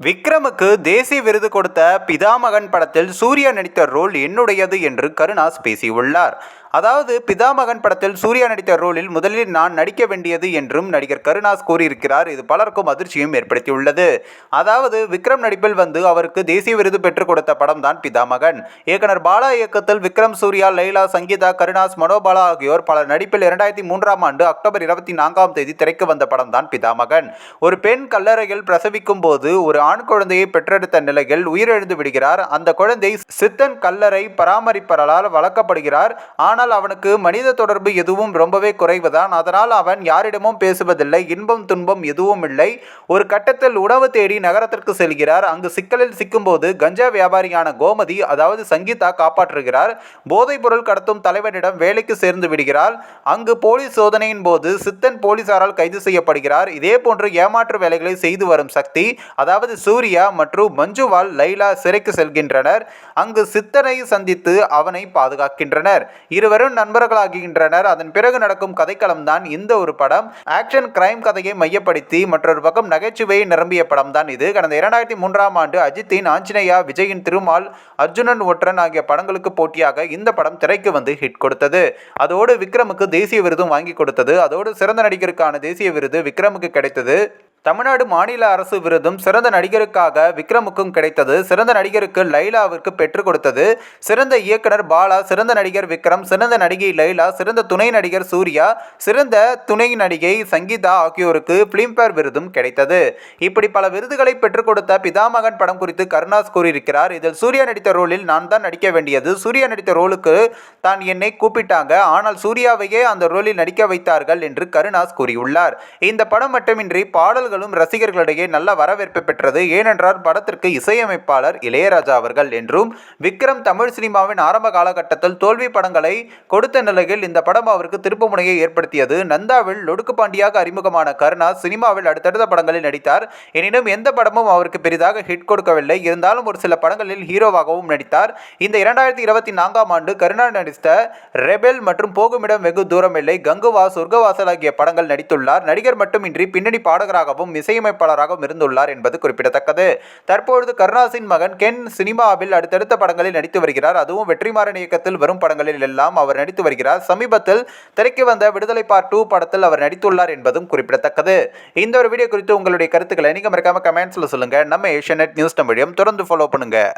விக்ரமுக்கு தேசிய விருது கொடுத்த பிதாமகன் படத்தில் சூர்யா நடித்த ரோல் என்னுடையது என்று கருணாஸ் பேசியுள்ளார். அதாவது பிதாமகன் படத்தில் சூர்யா நடித்த ரோலில் முதலில் நான் நடிக்க வேண்டியது என்றும் நடிகர் கருணாஸ் கூறியிருக்கிறார். இது பலருக்கும் அதிர்ச்சியும் ஏற்படுத்தியுள்ளது. அதாவது விக்ரம் நடிப்பில் வந்து அவருக்கு தேசிய விருது பெற்றுக் கொடுத்த படம் தான் பிதாமகன். இயக்குனர் பாலா இயக்கத்தில் விக்ரம் சூர்யா லைலா சங்கீதா கருணாஸ் மனோபாலா ஆகியோர் பல நடிப்பில் இரண்டாயிரத்தி மூன்றாம் ஆண்டு அக்டோபர் இருபத்தி நான்காம் தேதி திரைக்கு வந்த படம் தான் பிதாமகன். ஒரு பெண் கல்லறையில் பிரசவிக்கும் போது ஒரு ஆண் குழந்தையை பெற்றெடுத்த நிலையில் உயிரிழந்து விடுகிறார். அந்த குழந்தை சித்தன் கல்லறை பராமரிப்பவரால் வளர்க்கப்படுகிறார். ஆனால் அவனுக்கு மனித தொடர்பு எதுவும் ரொம்பவே குறைவுதான். அதனால் அவன் யாரிடமும் பேசுவதில்லை இன்பம் துன்பம் எதுவும் இல்லை. ஒரு கட்டத்தில் உணவு தேடி நகரத்திற்கு செல்கிறார். அங்கு சிக்கலில் சிக்கும்போது கஞ்சா வியாபாரியான கோமதி அதாவது சங்கீதா காப்பாற்றுகிறார். போதைப் பொருள் கடத்தும் தலைவனிடம் வேலைக்கு சேர்ந்து விடுகிறார் அங்கு போலீஸ் சோதனையின் போது சித்தன் போலீசாரால் கைது செய்யப்படுகிறார். இதே போன்று ஏமாற்று வேலைகளை செய்து வரும் சக்தி அதாவது சூர்யா மற்றும் மஞ்சுவால் லைலா சிறைக்கு செல்கின்றனர். அங்கு சித்தனை சந்தித்து அவனை பாதுகாக்கின்றனர். இருவர் இருவரும் நண்பர்களாகின்றனர். அதன் பிறகு நடக்கும் கதைக்களம் தான் இந்த ஒரு படம். ஆக்ஷன் கிரைம் கதையை மையப்படுத்தி மற்றொரு பக்கம் நகைச்சுவையை நிரம்பிய படம் தான் இது. கடந்த இரண்டாயிரத்தி மூன்றாம் ஆண்டு அஜித்தின் ஆஞ்சநேயா விஜயின் திருமால் அர்ஜுனன் ஒற்றன் ஆகிய படங்களுக்கு போட்டியாக இந்த படம் திரைக்கு வந்து ஹிட் கொடுத்தது. அதோடு விக்ரமுக்கு தேசிய விருதும் வாங்கி கொடுத்தது. அதோடு சிறந்த நடிகருக்கான தேசிய விருது விக்ரமுக்கு கிடைத்தது. தமிழ்நாடு மாநில அரசு விருதும் சிறந்த நடிகருக்காக விக்ரமுக்கும் கிடைத்தது. சிறந்த நடிகருக்கு லைலாவிற்கு பெற்றுக் கொடுத்தது. சிறந்த இயக்குனர் பாலா சிறந்த நடிகர் விக்ரம் சிறந்த நடிகை லைலா சிறந்த துணை நடிகர் சூர்யா சிறந்த துணை நடிகை சங்கீதா ஆகியோருக்கு பிலிம்பேர் விருதும் கிடைத்தது. இப்படி பல விருதுகளை பெற்றுக் கொடுத்த பிதாமகன் படம் குறித்து கருணாஸ் கூறியிருக்கிறார். இதில் சூர்யா நடித்த ரோலில் நான் தான் நடிக்க வேண்டியது. சூர்யா நடித்த ரோலுக்கு தான் என்னை கூப்பிட்டாங்க. ஆனால் சூர்யாவையே அந்த ரோலில் நடிக்க வைத்தார்கள் என்று கருணாஸ் கூறியுள்ளார். இந்த படம் மட்டுமின்றி பாடல்களும் ரசிகர்களிடையே நல்ல வரவேற்பை பெற்றது. ஏனென்றால் படத்திற்கு இசையமைப்பாளர் இளையராஜா அவர்கள் என்றும் விக்ரம் தமிழ் சினிமாவின் ஆரம்ப காலகட்டத்தில் தோல்வி படங்களை கொடுத்த நிலையில் இந்த படம் அவருக்கு திருப்புமுனையை ஏற்படுத்தியது. நந்தாவில் லொடுக்கு பாண்டியாக அறிமுகமான கருணா சினிமாவில் அடுத்தடுத்த படங்களில் நடித்தார். எனினும் எந்த படமும் அவருக்கு பெரிதாக ஹிட் கொடுக்கவில்லை. இருந்தாலும் ஒரு சில படங்களில் ஹீரோவாகவும் நடித்தார். இந்த இரண்டாயிரத்தி இருபத்தி நான்காம் ஆண்டு கருணா நடித்த ரெபெல் மற்றும் போகுமிடம் வெகு தூரமில்லை. கங்குவா சொர்க்கவாசல் ஆகிய படங்கள் நடித்துள்ளார். நடிகர் மட்டுமின்றி பின்னணி பாடகராகவும் இசையமைப்பாளராகவும் இருந்துள்ளார் என்பது குறிப்பிடத்தக்கது. தற்பொழுது கருணாசின் மகன் கென் சினிமாவில் அடுத்தடுத்த படங்களில் நடித்து வருகிறார். அதுவும் வெற்றிமாறன் இயக்கத்தில் வரும் படங்களில் எல்லாம் அவர் நடித்து வருகிறார். சமீபத்தில் திரைக்கு வந்த விடுதலை பார்ட் டூ படத்தில் அவர் நடித்துள்ளார் என்பதும் குறிப்பிடத்தக்கது. இந்த ஒரு வீடியோ குறித்து உங்களுடைய கருத்துக்களை நீங்க மறக்காம கமெண்ட்ஸ்ல சொல்லுங்க. நம்ம ஏஷியநெட் நியூஸ் தமிழையும் தொடர்ந்து ஃபாலோ பண்ணுங்க.